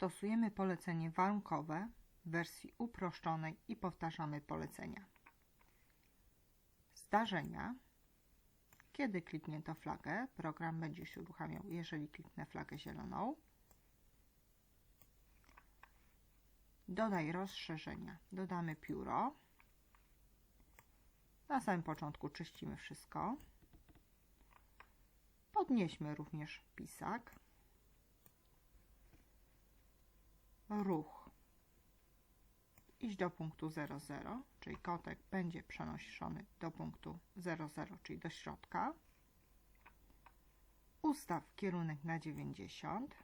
Stosujemy polecenie warunkowe w wersji uproszczonej i powtarzamy polecenia. Zdarzenia. Kiedy kliknięto flagę, program będzie się uruchamiał, jeżeli kliknę flagę zieloną. Dodaj rozszerzenia. Dodamy pióro. Na samym początku czyścimy wszystko. Podnieśmy również pisak. Ruch. Iść do punktu 00, czyli kotek będzie przenoszony do punktu 00, czyli do środka. Ustaw kierunek na 90.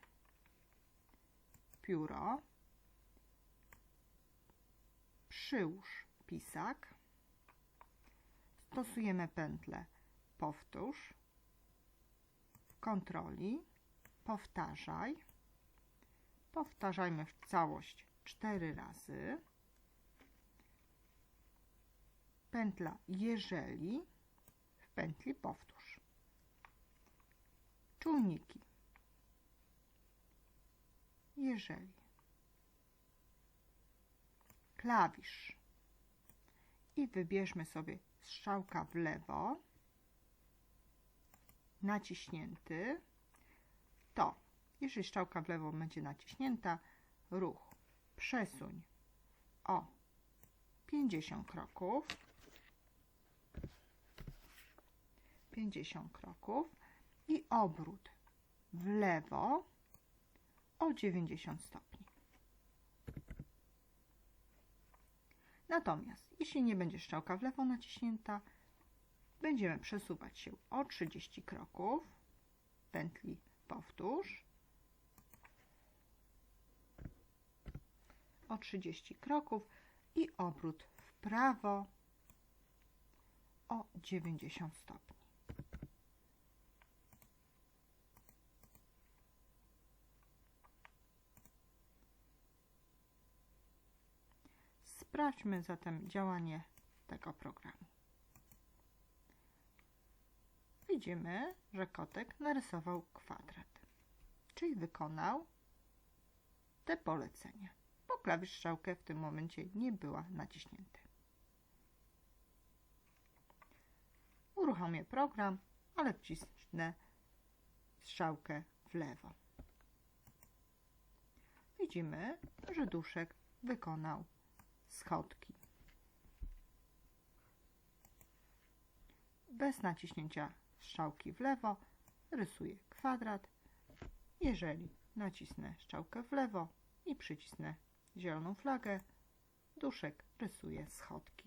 Pióro. Przyłóż pisak. Stosujemy pętlę powtórz, kontroli, powtarzaj. Powtarzajmy w całość 4 razy. Pętla jeżeli w pętli powtórz. Czujniki. Jeżeli. Klawisz. I wybierzmy sobie strzałka w lewo, naciśnięty, jeżeli strzałka w lewo będzie naciśnięta, ruch. Przesuń. O. 50 kroków, 50 kroków. I obrót. W lewo. O 90 stopni. Natomiast jeśli nie będzie strzałka w lewo naciśnięta, będziemy przesuwać się o 30 kroków, pętli powtórz, o 30 kroków i obrót w prawo o 90 stopni. Sprawdźmy zatem działanie tego programu. Widzimy, że kotek narysował kwadrat, czyli wykonał te polecenia, klawisz strzałkę w tym momencie nie była naciśnięty. Uruchomię program, ale wcisnę strzałkę w lewo. Widzimy, że duszek wykonał schodki. Bez naciśnięcia strzałki w lewo rysuję kwadrat. Jeżeli nacisnę strzałkę w lewo i przycisnę zieloną flagę, duszek rysuje schodki.